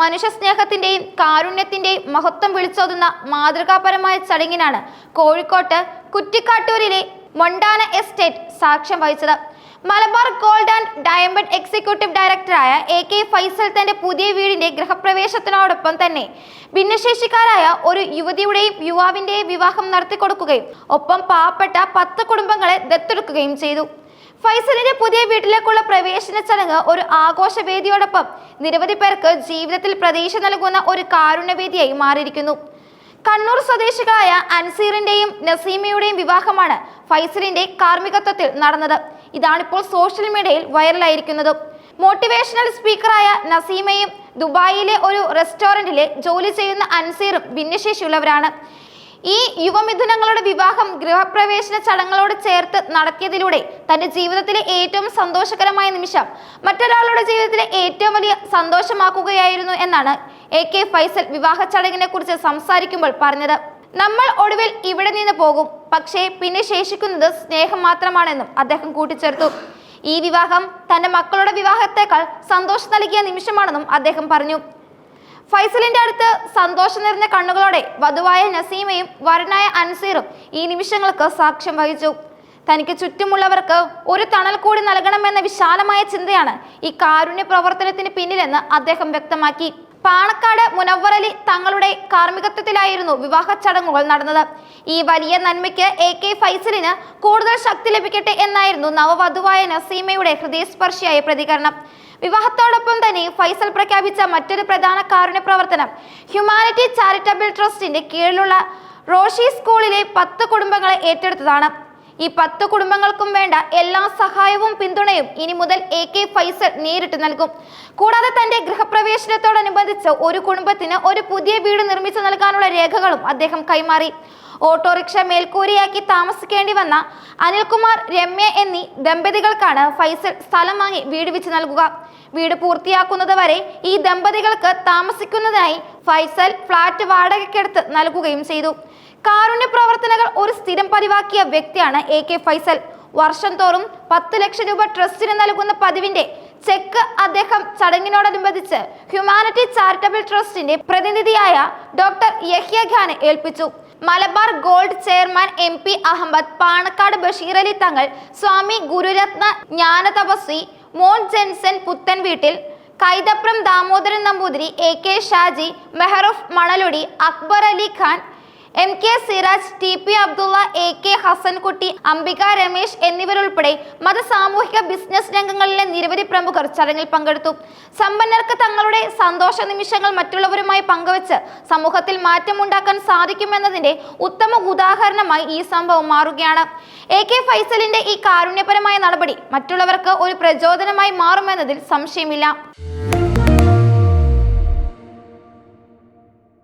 മനുഷ്യസ്നേഹത്തിന്റെയും കാരുണ്യത്തിന്റെയും മഹത്വം വിളിച്ചോതുന്ന മാതൃകാപരമായ ചടങ്ങിനാണ് കോഴിക്കോട്ട് കുറ്റിക്കാട്ടൂരിലെ മൊണ്ടാന എസ്റ്റേറ്റ് സാക്ഷ്യം വഹിച്ചത്. Malabar gold and diamond executive ഡയറക്ടറായ എ കെ ഫൈസൽ തന്റെ പുതിയ വീടിന്റെ ഗൃഹപ്രവേശത്തിനോടൊപ്പം തന്നെ ഭിന്നശേഷിക്കാരായ ഒരു യുവതിയുടെയും യുവാവിന്റെയും വിവാഹം നടത്തിക്കൊടുക്കുകയും ഒപ്പം പാവപ്പെട്ട പത്ത് കുടുംബങ്ങളെ ദത്തെടുക്കുകയും ചെയ്തു. ഫൈസലിന്റെ പുതിയ വീട്ടിലേക്കുള്ള പ്രവേശന ചടങ്ങ് ഒരു ആഘോഷവേദിയോടൊപ്പം നിരവധി പേർക്ക് ജീവിതത്തിൽ പ്രതീക്ഷ നൽകുന്ന ഒരു കാരുണ്യവേദിയായി മാറിയിരിക്കുന്നു. കണ്ണൂർ സ്വദേശികളായ അൻസീറിന്റെയും നസീമയുടെയും വിവാഹമാണ് ഫൈസലിന്റെ കാർമ്മികത്വത്തിൽ നടന്നത്. ഇതാണിപ്പോൾ സോഷ്യൽ മീഡിയയിൽ വൈറലായിരിക്കുന്നത്. മോട്ടിവേഷണൽ സ്പീക്കറായ നസീമയും ദുബായിലെ ഒരു റെസ്റ്റോറന്റിലെ ജോലി ചെയ്യുന്ന അൻസീറും ഭിന്നശേഷിയുള്ളവരാണ്. ഈ യുവമിഥുനങ്ങളുടെ വിവാഹം ഗൃഹപ്രവേശന ചടങ്ങുകളോട് ചേർത്ത് നടത്തിയതിലൂടെ തന്റെ ജീവിതത്തിലെ ഏറ്റവും സന്തോഷകരമായ നിമിഷം മറ്റൊരാളുടെ ജീവിതത്തിലെ ഏറ്റവും വലിയ സന്തോഷമാക്കുകയായിരുന്നു എന്നാണ് എ കെ ഫൈസൽ വിവാഹ ചടങ്ങിനെ കുറിച്ച് സംസാരിക്കുമ്പോൾ പറഞ്ഞത്. നമ്മൾ ഒടുവിൽ ഇവിടെ നിന്ന് പോകും. പക്ഷേ പിന്നെ ശേഷിക്കുന്നത് സ്നേഹം മാത്രമാണെന്നും അദ്ദേഹം കൂട്ടിച്ചേർത്തു. ഈ വിവാഹം തന്റെ മക്കളുടെ വിവാഹത്തേക്കാൾ സന്തോഷം നൽകിയ നിമിഷമാണെന്നും അദ്ദേഹം പറഞ്ഞു. ഫൈസലിന്റെ അടുത്ത് സന്തോഷം നിറഞ്ഞ കണ്ണുകളോടെ വധുവായ നസീമയും വരനായ അൻസീറും ഈ നിമിഷങ്ങൾക്ക് സാക്ഷ്യം വഹിച്ചു. തനിക്ക് ചുറ്റുമുള്ളവർക്ക് ഒരു തണൽ കൂടി നൽകണമെന്ന വിശാലമായ ചിന്തയാണ് ഈ കാരുണ്യ പ്രവർത്തനത്തിന് പിന്നിലെന്ന് അദ്ദേഹം വ്യക്തമാക്കി. പാണക്കാട് മുനവ്വറലി തങ്ങളുടെ കാർമ്മികത്വത്തിലായിരുന്നു വിവാഹ ചടങ്ങുകൾ നടന്നത്. ഈ വലിയ നന്മയ്ക്ക് എ കെ ഫൈസലിന് കൂടുതൽ ശക്തി ലഭിക്കട്ടെ എന്നായിരുന്നു നവവധുവായ നസീമയുടെ ഹൃദയസ്പർശിയായ പ്രതികരണം. വിവാഹത്തോടൊപ്പം തന്നെ ഫൈസൽ പ്രഖ്യാപിച്ച മറ്റൊരു പ്രധാന കാരുണ്യ പ്രവർത്തനം ഹ്യൂമാനിറ്റി ചാരിറ്റബിൾ ട്രസ്റ്റിന്റെ കീഴിലുള്ള റോഷി സ്കൂളിലെ പത്ത് കുടുംബങ്ങളെ ഏറ്റെടുത്തതാണ്. ഈ പത്ത് കുടുംബങ്ങൾക്കും വേണ്ട എല്ലാ സഹായവും പിന്തുണയും ഇനി മുതൽ എ കെ ഫൈസൽ നേരിട്ട് നൽകും. കൂടാതെ തന്റെ ഗൃഹപ്രവേശനത്തോടനുബന്ധിച്ച് ഒരു കുടുംബത്തിന് ഒരു പുതിയ വീട് നിർമ്മിച്ചു നൽകാനുള്ള രേഖകളും അദ്ദേഹം കൈമാറി. ഓട്ടോറിക്ഷ മേൽക്കൂരയാക്കി താമസിക്കേണ്ടി വന്ന അനിൽകുമാർ രമ്യ എന്നീ ദമ്പതികൾക്കാണ് ഫൈസൽ സ്ഥലം വാങ്ങി വീട് വെച്ച് നൽകുക. വീട് പൂർത്തിയാക്കുന്നത് വരെ ഈ ദമ്പതികൾക്ക് താമസിക്കുന്നതിനായി ഫൈസൽ ഫ്ളാറ്റ് വാടകയ്ക്കെടുത്ത് നൽകുകയും ചെയ്തു. കാരുണ്യ പ്രവർത്തനങ്ങൾ ഒരു സ്ഥിരം പതിവാക്കിയ വ്യക്തിയാണ് എ കെ ഫൈസൽ. വർഷം തോറും പത്ത് ലക്ഷം രൂപ ട്രസ്റ്റിന് നൽകുന്ന പതിവിന്റെ ചെക്ക് അദ്ദേഹം ചടങ്ങിനോടനുബന്ധിച്ച് ഹ്യൂമാനിറ്റി ചാരിറ്റബിൾ ട്രസ്റ്റിന്റെ പ്രതിനിധിയായ ഡോക്ടർ യഹ്യ ഖാനെ ഏൽപ്പിച്ചു. Malabar gold chairman M P Ahammed Panakkad Basheer Ali Thangal Swami Gururatna Jnanatapaswi Mon Jenson Puthen Veettil Kaithapram Damodaran Namboothiri A K Shaji Mehroof Manalody Akbar Ali Khan M K Siraj T P Abdullah A K Hasankutty Ambika Ramesh എന്നിവരുൾപ്പെടെ മത സാമൂഹിക business രംഗങ്ങളിലെ നിരവധി പ്രമുഖർ ചടങ്ങിൽ പങ്കെടുത്തു. സമ്പന്നർക്ക് തങ്ങളുടെ സന്തോഷ നിമിഷങ്ങൾ മറ്റുള്ളവരുമായി പങ്കുവച്ച് സമൂഹത്തിൽ മാറ്റമുണ്ടാക്കാൻ സാധിക്കുമെന്നതിന്റെ ഉത്തമ ഉദാഹരണമായി ഈ സംഭവം മാറുകയാണ്. എ കെ ഫൈസലിന്റെ ഈ കാരുണ്യപരമായ നടപടി മറ്റുള്ളവർക്ക് ഒരു പ്രചോദനമായി മാറുമെന്നതിൽ സംശയമില്ല.